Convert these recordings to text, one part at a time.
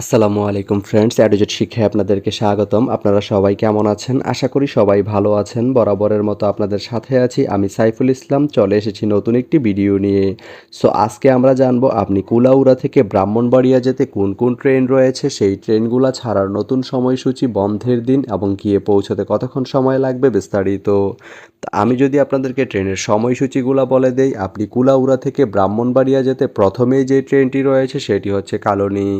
আসসালামু আলাইকুম ফ্রেন্ডস অ্যাডোজেট শিক্ষায় আপনাদেরকে স্বাগতম। আপনারা সবাই কেমন আছেন? আশা করি সবাই ভালো আছেন। বরাবরের মতো আপনাদের সাথে আছি আমি সাইফুল ইসলাম। চলে এসেছি নতুন একটি ভিডিও নিয়ে। সো, আজকে আমরা জানব আপনি কুলাউড়া থেকে ব্রাহ্মণবাড়িয়া যেতে কোন কোন ট্রেন রয়েছে? সেই ট্রেনগুলো ছাড়ার নতুন সময়সূচি, বন্ধের দিন এবং গিয়ে পৌঁছতে কতক্ষণ সময় লাগবে বিস্তারিত? আমি যদি আপনাদেরকে ট্রেনের সময়সূচিগুলো বলে দেই, আপনি কুলাউড়া থেকে ব্রাহ্মণবাড়িয়া যেতে প্রথমেই যে ট্রেনটি রয়েছে সেটি হচ্ছে কালনী।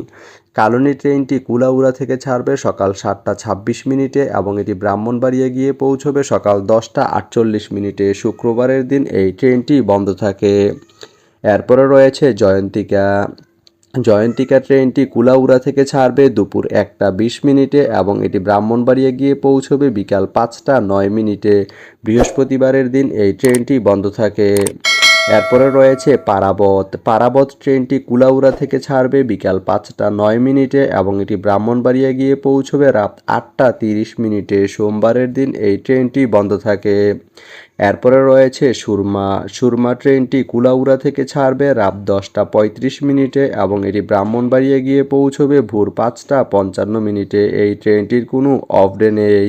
কালনী ট্রেনটি কুলাউড়া থেকে ছাড়বে সকাল সাতটা ছাব্বিশ মিনিটে এবং এটি ব্রাহ্মণবাড়িয়া গিয়ে পৌঁছবে সকাল দশটা আটচল্লিশ মিনিটে। শুক্রবারের দিন এই ট্রেনটি বন্ধ থাকে। এরপরে রয়েছে জয়ন্তিকা। জয়ন্তিকা ট্রেনটি কুলাউড়া থেকে ছাড়বে দুপুর একটা বিশ মিনিটে এবং এটি ব্রাহ্মণবাড়িয়া গিয়ে পৌঁছবে বিকাল পাঁচটা নয় মিনিটে। বৃহস্পতিবারের দিন এই ট্রেনটি বন্ধ থাকে। এরপরে রয়েছে পারাবত। পারাবত ট্রেনটি কুলাউড়া থেকে ছাড়বে বিকাল পাঁচটা নয় মিনিটে এবং এটি ব্রাহ্মণবাড়িয়া গিয়ে পৌঁছবে রাত আটটা তিরিশ মিনিটে। সোমবারের দিন এই ট্রেনটি বন্ধ থাকে। এরপরে রয়েছে সুরমা। সুরমা ট্রেনটি কুলাউড়া থেকে ছাড়বে রাত দশটা পঁয়ত্রিশ মিনিটে এবং এটি ব্রাহ্মণবাড়িয়া গিয়ে পৌঁছবে ভোর পাঁচটা পঞ্চান্ন মিনিটে। এই ট্রেনটির কোনো অফ ডে নেই।